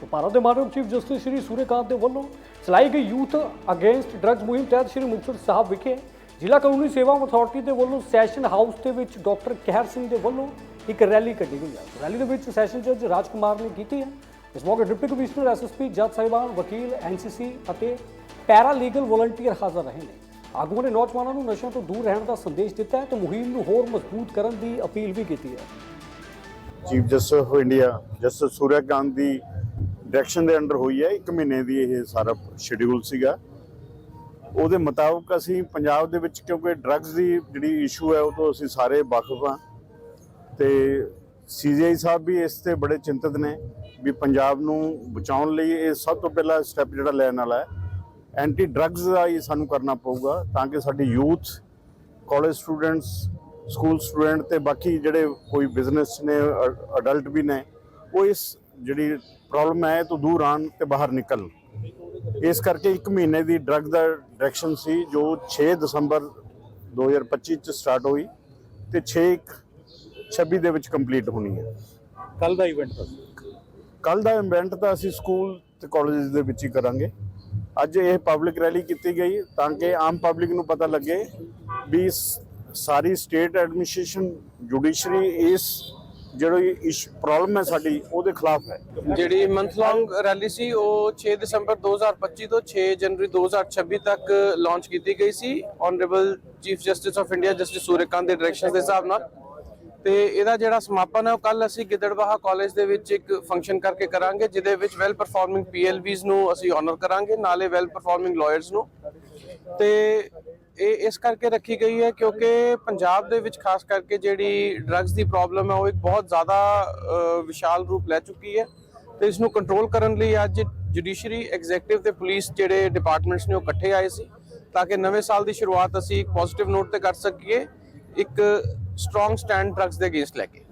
ਤਾਂ ਭਾਰਤ ਦੇ ਮਾਨਯੋਗ ਚੀਫ ਜਸਟਿਸ ਸ਼੍ਰੀ ਸੂਰਯਕਾਂਤ ਦੇ ਵੱਲੋਂ ਚਲਾਈ ਗਈ ਯੂਥ ਅਗੇਂਸਟ ਡਰੱਗਸ ਮੁਹਿੰਮ ਤਹਿਤ ਸ਼੍ਰੀ ਮੁਕਤਸਰ ਸਾਹਿਬ ਵਿਖੇ ਜ਼ਿਲ੍ਹਾ ਕਾਨੂੰਨੀ ਸੇਵਾ ਅਥਾਰਟੀ ਦੇ ਵੱਲੋਂ ਸੈਸ਼ਨ ਹਾਊਸ ਦੇ ਵਿੱਚ ਡਾਕਟਰ ਕਹਿਰ ਸਿੰਘ ਦੇ ਵੱਲੋਂ ਇੱਕ ਰੈਲੀ ਕੱਢੀ ਗਈ ਹੈ। ਰੈਲੀ ਦੇ ਵਿੱਚ ਸੈਸ਼ਨ ਜੱਜ ਰਾਜਕੁਮਾਰ ਨੇ ਕੀਤੀ ਹੈ। ਇਸ ਮੌਕੇ ਡਿਪਟੀ ਕਮਿਸ਼ਨਰ ਐਸਐਸਪੀ ਜੱਜ ਸਾਹਿਬਾਨ, ਵਕੀਲ ਐਨਸੀਸੀ ਅਤੇ ਪੈਰਾ ਲੀਗਲ ਵਲੰਟੀਅਰ ਹਾਜ਼ਰ ਰਹੇ ਨੇ। ਆਗੂਆਂ ਨੇ ਨੌਜਵਾਨਾਂ ਨੂੰ ਨਸ਼ਿਆਂ ਤੋਂ ਦੂਰ ਰਹਿਣ ਦਾ ਸੰਦੇਸ਼ ਦਿੱਤਾ ਹੈ ਤੇ ਮੁਹਿੰਮ ਨੂੰ ਹੋਰ ਮਜ਼ਬੂਤ ਕਰਨ ਦੀ ਅਪੀਲ ਵੀ ਕੀਤੀ ਹੈ। Chief justice of India justice Suryakant the direction ਦੇ ਅੰਡਰ ਹੋਈ ਹੈ, ਇੱਕ ਮਹੀਨੇ ਦੀ ਇਹ ਸਾਰਾ ਸ਼ਡਿਊਲ ਸੀਗਾ। ਉਹਦੇ ਮੁਤਾਬਕ ਅਸੀਂ ਪੰਜਾਬ ਦੇ ਵਿੱਚ, ਕਿਉਂਕਿ ਡਰੱਗਸ ਦੀ ਜਿਹੜੀ ਇਸ਼ੂ ਹੈ, ਉਹ ਤੋਂ ਅਸੀਂ ਸਾਰੇ ਵਾਕਿਫ ਹਾਂ। ਤੇ ਸੀਜੀਆਈ ਸਾਹਿਬ ਵੀ ਇਸ ਤੇ ਬੜੇ ਚਿੰਤਤ ਨੇ ਵੀ ਪੰਜਾਬ ਨੂੰ ਬਚਾਉਣ ਲਈ ਇਹ ਸਭ ਤੋਂ ਪਹਿਲਾ ਸਟੈਪ ਜਿਹੜਾ ਲੈਣ ਵਾਲਾ ਹੈ। ਐਂਟੀ ਡਰੱਗਸ ਦਾ ਹੀ ਸਾਨੂੰ ਕਰਨਾ ਪਊਗਾ, ਤਾਂ ਕਿ ਸਾਡੀ youth college students school student ਤੇ ਬਾਕੀ ਜਿਹੜੇ ਕੋਈ ਬਿਜ਼ਨਸ ਨੇ ਅਡਲਟ ਵੀ ਨੇ, ਉਹ ਇਸ ਜਿਹੜੀ ਪ੍ਰੋਬਲਮ ਹੈ ਤੋਂ ਦੂਰ ਆਣ ਤੇ ਬਾਹਰ ਨਿਕਲ। ਇਸ ਕਰਕੇ ਇੱਕ ਮਹੀਨੇ ਦੀ ਡਰੱਗ ਦਾ ਡਾਇਰੈਕਸ਼ਨ ਸੀ ਜੋ 6 ਦਸੰਬਰ 2025 ਚ ਸਟਾਰਟ ਹੋਈ ਤੇ 6 26 ਦੇ ਵਿੱਚ ਕੰਪਲੀਟ ਹੋਣੀ ਹੈ। ਕੱਲ ਦਾ ਇਵੈਂਟ ਕੱਲ ਦਾ ਇਵੈਂਟ ਤਾਂ ਅਸੀਂ ਸਕੂਲ ਤੇ ਕਾਲਜਸ ਦੇ ਵਿੱਚ ਹੀ ਕਰਾਂਗੇ। ਅੱਜ ਇਹ ਪਬਲਿਕ ਰੈਲੀ ਕੀਤੀ ਗਈ ਤਾਂ ਕਿ ਆਮ ਪਬਲਿਕ ਨੂੰ ਪਤਾ ਲੱਗੇ ਵੀ ਸਾਰੀ ਸਟੇਟ ਐਡਮਿਨਿਸਟ੍ਰੇਸ਼ਨ ਜੁਡੀਸ਼ਰੀ ਇਸ ਜਿਹੜੀ ਇਸ ਪ੍ਰੋਬਲਮ ਹੈ ਸਾਡੀ, ਉਹਦੇ ਖਿਲਾਫ ਹੈ। ਜਿਹੜੀ ਮੰਥ ਲੌਂਗ ਰੈਲੀ ਸੀ, ਉਹ 6 ਦਸੰਬਰ 2025 ਤੋਂ 6 ਜਨਵਰੀ 2026 ਤੱਕ ਲਾਂਚ ਕੀਤੀ ਗਈ ਸੀ। Honourable chief justice of India justice Surya Kant ਦੇ ਡਾਇਰੈਕਸ਼ਨ ਦੇ ਹਿਸਾਬ ਨਾਲ। ਤੇ ਇਹਦਾ ਜਿਹੜਾ ਸਮਾਪਨ ਹੈ, ਉਹ ਕੱਲ ਅਸੀਂ ਗਿੱਦੜਬਾਹਾ ਕਾਲਜ ਦੇ ਵਿੱਚ ਇੱਕ ਫੰਕਸ਼ਨ ਕਰਕੇ ਕਰਾਂਗੇ, ਜਿਹਦੇ ਵਿੱਚ ਵੈਲ ਪਰਫਾਰਮਿੰਗ ਪੀਐਲਬੀਜ਼ ਨੂੰ ਅਸੀਂ ਆਨਰ ਕਰਾਂਗੇ, ਨਾਲੇ ਵੈਲ ਪਰਫਾਰਮਿੰਗ ਲਾਇਰਸ ਨੂੰ। ਤੇ ਇਹ ਇਸ ਕਰਕੇ ਰੱਖੀ ਗਈ ਹੈ ਕਿਉਂਕਿ ਪੰਜਾਬ ਦੇ ਵਿੱਚ ਖਾਸ ਕਰਕੇ ਜਿਹੜੀ ਡਰੱਗਸ ਦੀ ਪ੍ਰੋਬਲਮ ਹੈ, ਉਹ ਇੱਕ ਬਹੁਤ ਜ਼ਿਆਦਾ ਵਿਸ਼ਾਲ ਰੂਪ ਲੈ ਚੁੱਕੀ ਹੈ ਤੇ ਇਸ ਨੂੰ ਕੰਟਰੋਲ ਕਰਨ ਲਈ ਅੱਜ ਜੁਡੀਸ਼ਰੀ ਐਗਜ਼ੈਕਟਿਵ ਤੇ ਪੁਲਿਸ ਜਿਹੜੇ ਡਿਪਾਰਟਮੈਂਟਸ ਨੇ, ਉਹ ਇਕੱਠੇ ਆਏ ਸੀ ਤਾਂ ਕਿ ਨਵੇਂ ਸਾਲ ਦੀ ਸ਼ੁਰੂਆਤ ਅਸੀਂ ਇੱਕ ਪੋਜ਼ਿਟਿਵ ਨੋਟ ਤੇ ਕਰ ਸਕੀਏ, ਇੱਕ ਸਟਰੋਂਗ ਸਟੈਂਡ ਡਰੱਗਸ ਦੇ ਅਗੇਂਸਟ ਲੈ ਕੇ।